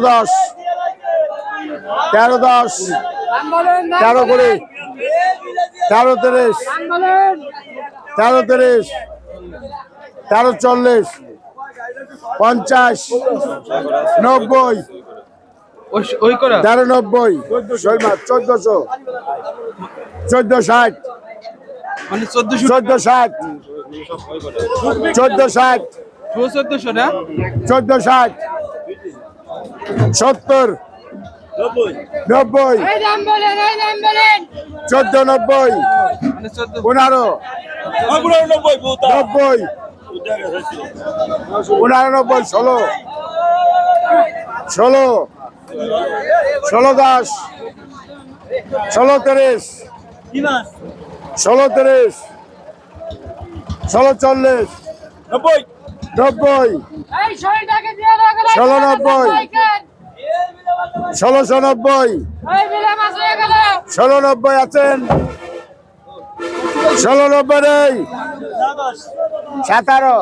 দশ তেরো দশ তেরো কুড়ি তেরো তিরিশ তেরো তিরিশ তেরো চল্লিশ পঞ্চাশ নব্বই তেরো নব্বই চোদ্দশো চোদ্দ ষাট মানে চোদ্দশো চোদ্দ ষাট চোদ্দ ষাট চোদ্দ ষাট সত্তর, নব্বই, চোদ্দ, নব্বই, পনেরো নব্বই পনেরো, নব্বই, ষোলো ষোলো ষোলো দশ, ষোলো তিরিশ ষোলো তিরিশ, ষোলো চল্লিশ নব্বই গেল। ষোলো নব্বই। ষোলোশো নব্বই। ষোলো নব্বই আছেন। ষোলো নব্বই নেই। সাতারো।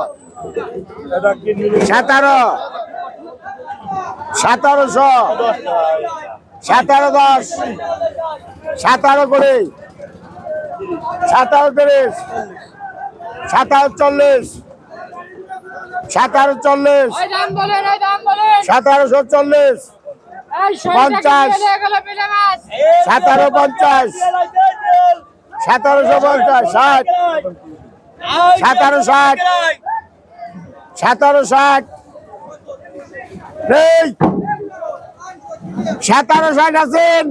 সাতারো। সাতারোশো। সাতারো দশ। সাতারো কুড়ি। সাতারো তিরিশ। সাতারো চল্লিশ। সাতারো চল্লিশ। এই দাম বলেন এই দাম বলেন। সাতারোশো চল্লিশ। পঞ্চাশ। সাতারো পঞ্চাশ সতেরোশো পঞ্চাশ ষাট। সাতারো ষাট সাতারো ষাট সাতারো ষাট আছেন।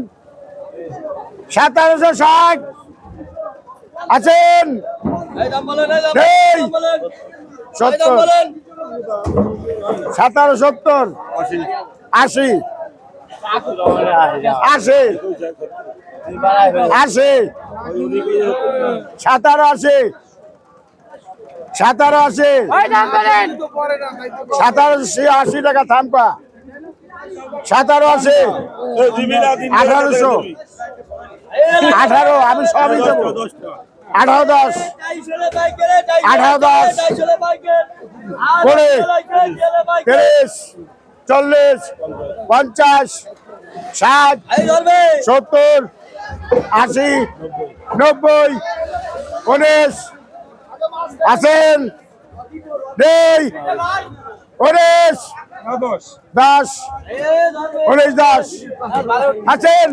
সাতারোশো ষাট আছেন সত্তর। সাতারো সত্তর আশি। আশি আশি সাতারো আশি সাতারো আশি সাতারো আশি টাকা থামপা সাতারো আশি আঠারোশো আঠারো আমি সবই দেবো। আঠারো দশ। আঠারো দশ। কুড়ি তিরিশ চল্লিশ পঞ্চাশ ষাট সত্তর আশি নব্বই উনিশ আছেন নেই উনিশ দশ উনিশ দশ আছেন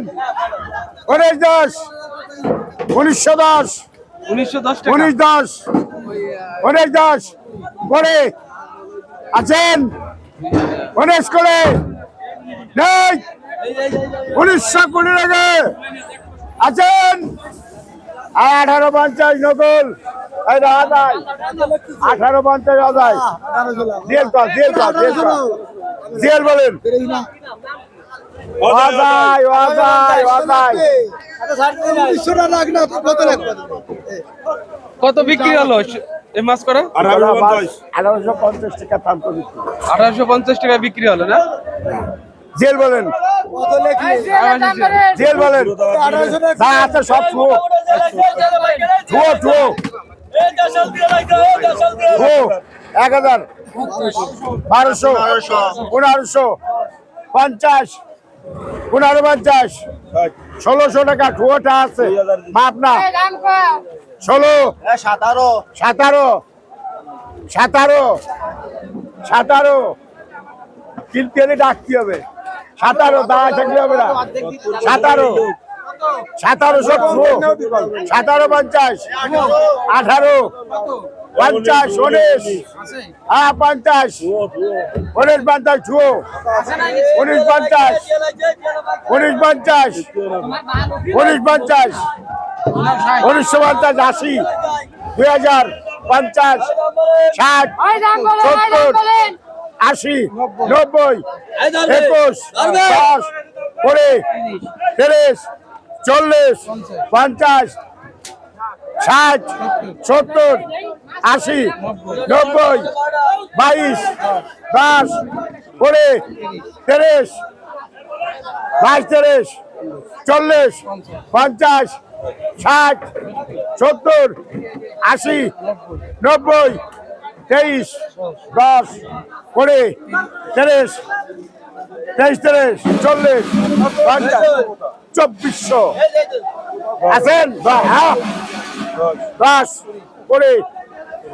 উনিশ দশ উনিশশো দশ উনিশশো দশ উনিশ দশ উনিশ দশ করে আছেন? উনিশ করে। উনিশশো কুড়ি টাকা আছেন? আঠারো পঞ্চাশ নকল। আদায়। আঠারো পঞ্চাশ আদায়। জেল কর জেল কর জেল কর জেল বলেন। কত বিক্রি হলো? এই মাছ করা আঠারোশো পঞ্চাশ। টাকা দাম করে আঠারোশো পঞ্চাশ টাকা বিক্রি হলো না? জেল বলেন। জেল বলেন। না সব এক হাজার। বারোশো। পনেরোশো। পঞ্চাশ। পনেরো পঞ্চাশ। ষোলোশো টাকা ঠুয়োটা আছে। মাপ না। ষোলো। সাতারো। সাতারো। সাতারো। সাতারো। কিনতে ডাকতে হবে। সাতারো দাঁড়া থাকলে হবে না। সাতারো। সাতারো সত্তর সাতারো পঞ্চাশ। আঠারো। পঞ্চাশ, উনিশ। হ্যাঁ পঞ্চাশ। উনিশ, পঞ্চাশ ছুয়ো উনিশ, পঞ্চাশ। উনিশ পঞ্চাশ। উনিশ, পঞ্চাশ। উনিশশো পঞ্চাশ, আশি। দুই হাজার পঞ্চাশ, ষাট, সত্তর, আশি, নব্বই, একুশ, দশ, কুড়ি, তিরিশ, চল্লিশ, পঞ্চাশ ষাট, সত্তর, আশি, নব্বই, বাইশ, দশ, কুড়ি, তিরিশ, বাইশ, তিরিশ, চল্লিশ, পঞ্চাশ, ষাট, সত্তর, আশি, নব্বই, তেইশ, দশ, কুড়ি, তিরিশ, তেইশ, তিরিশ, চল্লিশ, পঞ্চাশ, চব্বিশশো। আছেন? হ্যাঁ। দশ, কুড়ি,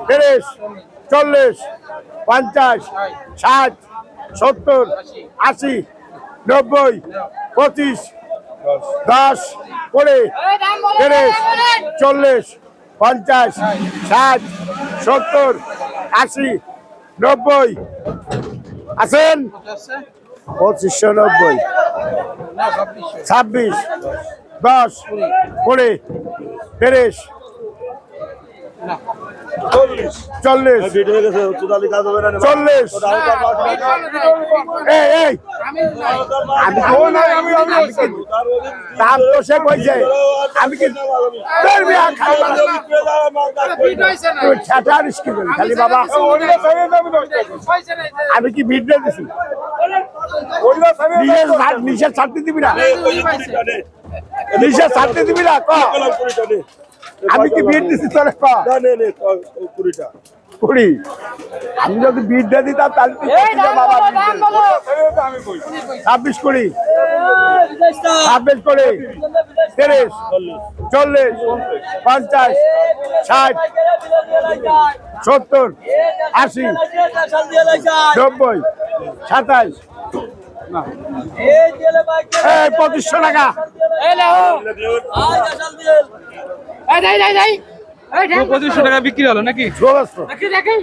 তিরিশ, চল্লিশ, পঞ্চাশ, ষাট, সত্তর, আশি, নব্বই, পঁচিশ, দশ, কুড়ি, তিরিশ, চল্লিশ, পঞ্চাশ, ষাট, সত্তর, আশি, নব্বই। আছেন? পঁচিশশো নব্বই। ছাব্বিশ, দশ, কুড়ি, তিরিশ চল্লিশ চল্লিশ আমি আমি কি- দাম তো সে কইছে আমি কি তোর বিয়া খাব না। ফিট হয়েছে না। তুই ছাটারিস কি বলি খালি বাবা হয়েছে না, এই যে- আমি কি ভিডিও দিছি নিজের ছাড়তে দিবি না নিজের ছাড়তে দিবি না ক আমি কি বিট দিছি তোর ক কুড়ি। আমি যদি বিট দিয়ে দিতাম তাহলে। ছাব্বিশ কুড়ি। ছাব্বিশ কুড়ি। তিরিশ। চল্লিশ। পঞ্চাশ। ষাট। সত্তর। আশি। নব্বই। সাতাইশ এই পঁচিশশো টাকা। পঁচিশশো টাকা বিক্রি হলো নাকি? চৌরাস্ত দেখি, দেখি।